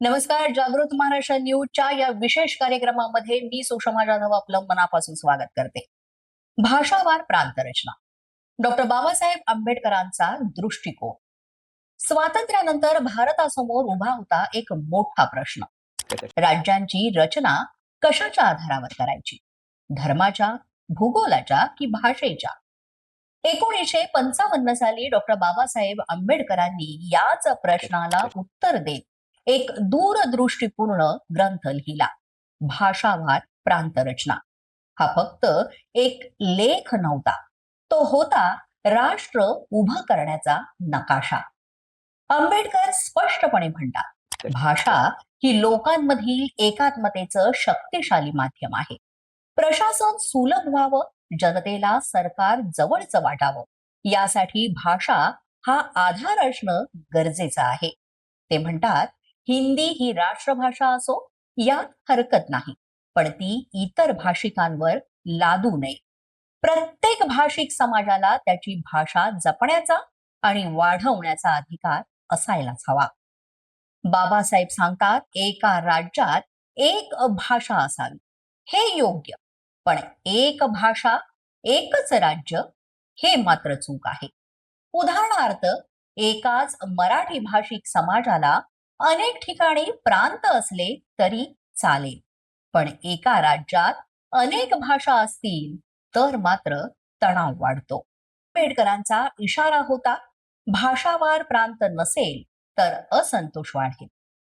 नमस्कार जागृत महाराष्ट्र न्यूजच्या या विशेष कार्यक्रमामध्ये मी सुषमा जाधव आपलं मनापासून स्वागत करते. भाषावार प्रांतरचना डॉक्टर बाबासाहेब आंबेडकरांचा दृष्टिकोन. स्वातंत्र्यानंतर भारतासमोर उभा होता एक मोठा प्रश्न. राज्यांची रचना कशाच्या आधारावर करायची? धर्माच्या भूगोलाच्या की भाषेच्या? एकोणीसशे पंचावन्न साली डॉक्टर बाबासाहेब आंबेडकरांनी याच प्रश्नाला उत्तर देत एक दूरदृष्टीपूर्ण ग्रंथ लिहिला. भाषावार प्रांतरचना. हा फक्त एक लेख नव्हता. तो होता राष्ट्र उभं करण्याचा नकाशा. आंबेडकर स्पष्टपणे म्हणतात भाषा ही लोकांमधील एकात्मतेचं शक्तिशाली माध्यम आहे. प्रशासन सुलभ व्हावं जनतेला सरकार जवळचं वाटावं यासाठी भाषा हा आधार असणं गरजेचं आहे. ते म्हणतात हिंदी ही राष्ट्रभाषा असो यात हरकत नाही. पण ती इतर भाषिकांवर लादू नये. प्रत्येक भाषिक समाजाला त्याची भाषा जपण्याचा आणि वाढवण्याचा अधिकार असायलाच हवा. बाबासाहेब सांगतात एका राज्यात एक भाषा असावी. हे योग्य. पण एक भाषा एकच राज्य हे मात्र चूक आहे. उदाहरणार्थ एकाच मराठी भाषिक समाजाला अनेक ठिकाणी प्रांत असले तरी चालेल. पण एका राज्यात अनेक भाषा असतील तर मात्र तणाव वाढतो. आंबेडकरांचा इशारा होता भाषावार प्रांत नसेल तर असंतोष वाढेल.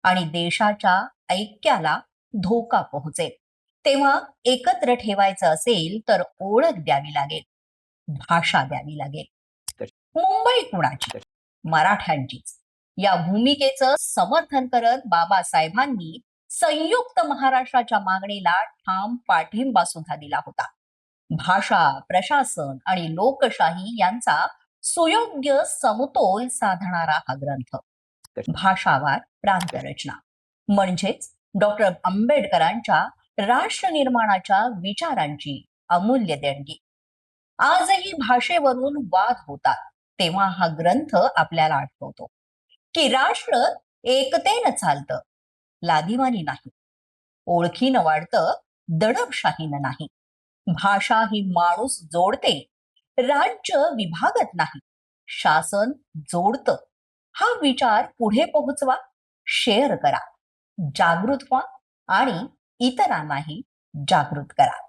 आणि देशाच्या ऐक्याला धोका पोहोचेल. तेव्हा एकत्र ठेवायचं असेल तर ओळख द्यावी लागेल. भाषा द्यावी लागेल. मुंबई कुणाची? मराठ्यांचीच. या भूमिकेचं समर्थन करत बाबासाहेबांनी संयुक्त महाराष्ट्राच्या मागणीला ठाम पाठिंबा सुद्धा दिला होता. भाषा प्रशासन आणि लोकशाही यांचा सुयोग्य समतोल साधणारा हा ग्रंथ. भाषावार प्रांत रचना. म्हणजेच डॉक्टर आंबेडकरांच्या राष्ट्र निर्माणाच्या विचारांची अमूल्य देणगी. आजही भाषेवरून वाद होतात तेव्हा हा ग्रंथ आपल्याला आठवतो. की राष्ट्र एकतेनं चालतं. लादिवानी नाही. ओळखीनं वाढतं दडपशाहीनं नाही. भाषा ही माणूस जोडते राज्य विभागत नाही. शासन जोडतं. हा विचार पुढे पोहोचवा शेअर करा जागृत व्हा आणि इतरांनाही जागृत करा.